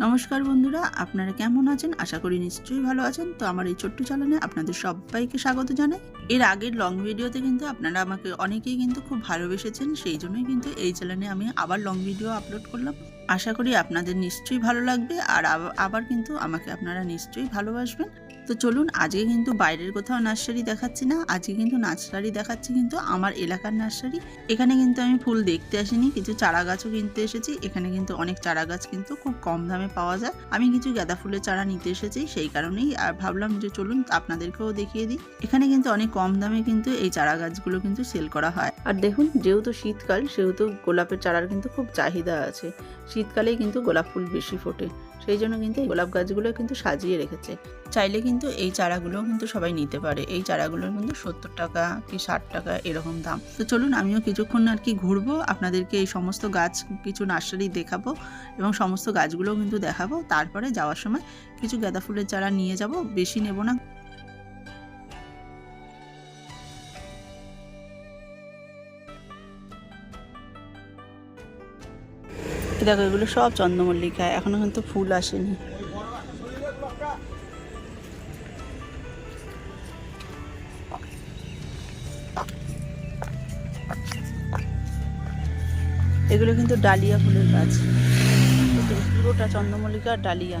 নমস্কার বন্ধুরা, আপনারা কেমন আছেন? আশা করি নিশ্চয়ই ভালো আছেন। তো আমার এই ছোট্ট চ্যানেলে আপনাদের সবাইকে স্বাগত জানাই। এর আগের লং ভিডিওতে কিন্তু আপনারা আমাকে অনেকেই কিন্তু খুব ভালোবেসেছেন, সেই জন্যই কিন্তু এই চ্যানেলে আমি আবার লং ভিডিও আপলোড করলাম। আশা করি আপনাদের নিশ্চয়ই ভালো লাগবে, আর আব- আবার কিন্তু আমাকে আপনারা নিশ্চয়ই ভালোবাসবেন। তো চলুন, আজকে কিন্তু বাইরের কোথাও নার্সারি দেখাচ্ছি না, আজকে কিন্তু নার্সারি দেখাচ্ছি কিন্তু আমার এলাকার নার্সারি। এখানে কিন্তু আমি ফুল দেখতে আসিনি, কিছু চারা গাছও কিনতে এসেছি, এখানে কিন্তু অনেক চারা গাছ কিন্তু খুব কম দামে পাওয়া যায়। আমি কিছু গাঁদা ফুলের চারা নিতে এসেছি, সেই কারণেই আর ভাবলাম যে চলুন আপনাদেরকেও দেখিয়ে দিই। এখানে কিন্তু অনেক কম দামে কিন্তু এই চারা গাছগুলো কিন্তু সেল করা হয়। আর দেখুন, যেহেতু শীতকাল, সেহেতু গোলাপের চারার কিন্তু খুব চাহিদা আছে। শীতকালেই কিন্তু গোলাপ ফুল বেশি ফোটে। সেই জন্য কিন্তু এই গোলাপ গাছগুলো কিন্তু সাজিয়ে রেখেছে। চাইলে কিন্তু এই চারাগুলো কিন্তু সবাই নিতে পারে। এই চারাগুলোর কিন্তু সত্তর টাকা কি ষাট টাকা এরকম দাম। তো চলুন আমিও কিছুক্ষণ আর কি ঘুরবো, আপনাদেরকে এই সমস্ত গাছ, কিছু নার্সারি দেখাবো এবং সমস্ত গাছগুলোও কিন্তু দেখাবো। তারপরে যাওয়ার সময় কিছু গাঁদা ফুলের চারা নিয়ে যাব। বেশি নেব না। এই দেখো, এগুলো সব চন্দ্রমল্লিকা, এখনও কিন্তু ফুল আসেনি। এগুলো কিন্তু ডালিয়া ফুলের গাছ। পুরোটা চন্দ্রমল্লিকা ডালিয়া।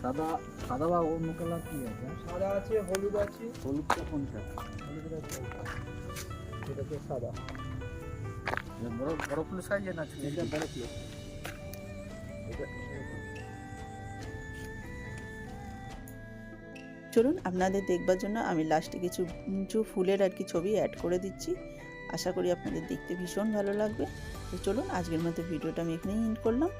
সাদা সাদা বা অন্য কালার কি আছে? সাদা আছে হলুদ আছে। হলুদটা কোনটা হলুদ আছে এটা তো সাদা। বড় বড় ফুল সাইজে না এটা বড় ফুল এটা চলুন আপনাদের দেখবার জন্য আমি লাস্টে কিছু কিছু ফুলের আর কি ছবি অ্যাড করে দিচ্ছি। আশা করি আপনাদের দেখতে ভীষণ ভালো লাগবে। তো চলুন আজকের মতো ভিডিওটা আমি এখানেই এন্ড করলাম।